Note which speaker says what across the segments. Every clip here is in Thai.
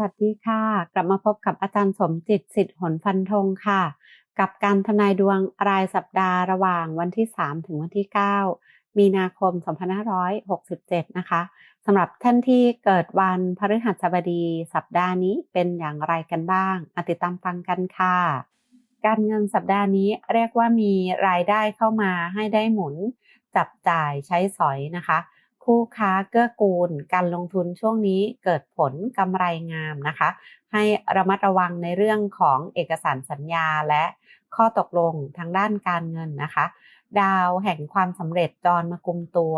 Speaker 1: สวัสดีค่ะ กลับมาพบกับอาจารย์สมจิตสิทธิ์หนฟันธงค่ะ กับการทำนายดวงรายสัปดาห์ระหว่างวันที่ 3 ถึงวันที่ 9 มีนาคม 2567 นะคะสำหรับท่านที่เกิดวันพฤหัสบดีสัปดาห์นี้เป็นอย่างไรกันบ้างมาติดตามฟังกันค่ะ การเงินสัปดาห์นี้เรียกว่ามีรายได้เข้ามาให้ได้หมุนจับจ่ายใช้สอยนะคะ คู่ค้าเกื้อกูล การลงทุนช่วงนี้เกิดผลกำไรงามนะคะ ให้ระมัดระวังในเรื่องของเอกสารสัญญาและข้อตกลงทางด้านการเงินนะคะ ดาวแห่งความสำเร็จจรมากุมตัว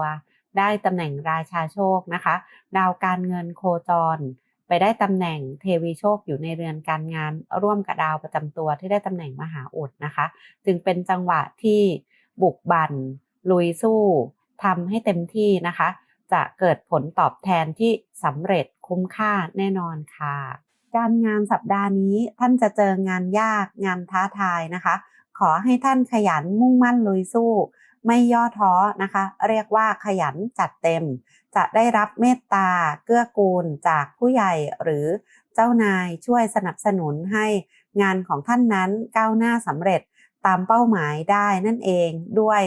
Speaker 1: ได้ตำแหน่งราชาโชคนะคะ ดาวการเงินโคจร ไปได้ตำแหน่งเทวีโชคอยู่ในเรือนการงาน ร่วมกับดาวประจำตัวที่ได้ตำแหน่งมหาอุดนะคะ จึงเป็นจังหวะที่บุกบันลุยสู้ ทำให้เต็มที่นะคะ จะเกิดผลตอบแทนที่สำเร็จคุ้มค่าแน่นอนค่ะ การงานสัปดาห์นี้ท่านจะเจองานยากงานท้าทายนะคะ ขอให้ท่านขยันมุ่งมั่นลุยสู้ ไม่ย่อท้อนะคะ เรียกว่าขยันจัดเต็ม จะได้รับเมตตาเกื้อกูลจากผู้ใหญ่หรือเจ้านายช่วยสนับสนุนให้งานของท่านนั้นก้าวหน้าสำเร็จตามเป้าหมายได้นั่นเองด้วย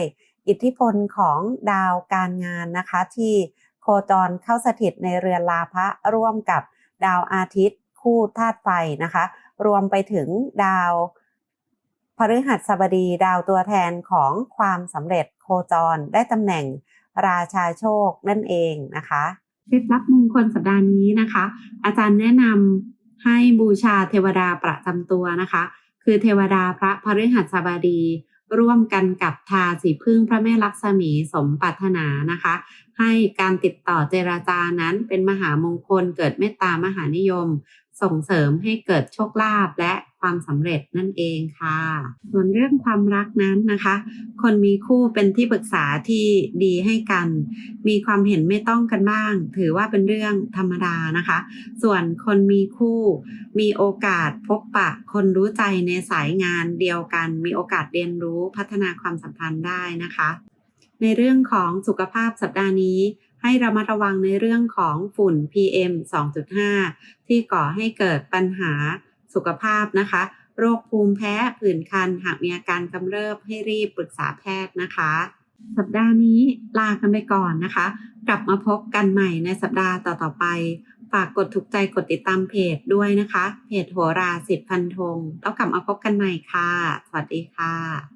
Speaker 1: อิทธิพลของดาวการงานนะคะ ที่โคจรเข้าสถิตในเรือนลาภะร่วมกับดาวอาทิตย์ คู่ธาตุไฟนะคะ รวมไปถึงดาวพฤหัสบดีดาวตัวแทนของความสำเร็จโคจรได้ตำแหน่งราชาโชคนั่นเองนะคะเคล็ดลับมงคลสัปดาห์นี้นะคะ อาจารย์แนะนำให้บูชาเทวดาประจำตัวนะคะ คือเทวดาพระพฤหัสบดี ร่วมกันกับทาสีพึ่งพระแม่ลักษมีสมปรารถนานะคะ ให้การติดต่อเจราจานั้นเป็นมหามงคลเกิดเมตตามหานิยม ส่งเสริมให้เกิดโชคลาภและ ความสำเร็จนั่นเองค่ะ ส่วนเรื่องความรักนั้นนะคะ คนมีคู่เป็นที่ปรึกษาที่ดีให้กัน มีความเห็นไม่ต้องกันบ้าง ถือว่าเป็นเรื่องธรรมดานะคะ ส่วนคนมีคู่ มีโอกาสพบปะ คนรู้ใจในสายงานเดียวกัน มีโอกาสเรียนรู้พัฒนาความสัมพันธ์ได้นะคะ ในเรื่องของสุขภาพสัปดาห์นี้ให้ระมัดระวังในเรื่องของฝุ่น PM 2.5 ที่ก่อให้เกิดปัญหา สุขภาพนะคะ โรคภูมิแพ้ผื่นคัน หากมีอาการกำเริบให้รีบปรึกษาแพทย์นะคะ สัปดาห์นี้ลากันไปก่อนนะคะ กลับมาพบกันใหม่ในสัปดาห์ต่อๆไป ฝากกดถูกใจกดติดตามเพจด้วยนะคะ เพจโหราสิทธิพันธงแล้วกลับมาพบกันใหม่ค่ะ สวัสดีค่ะ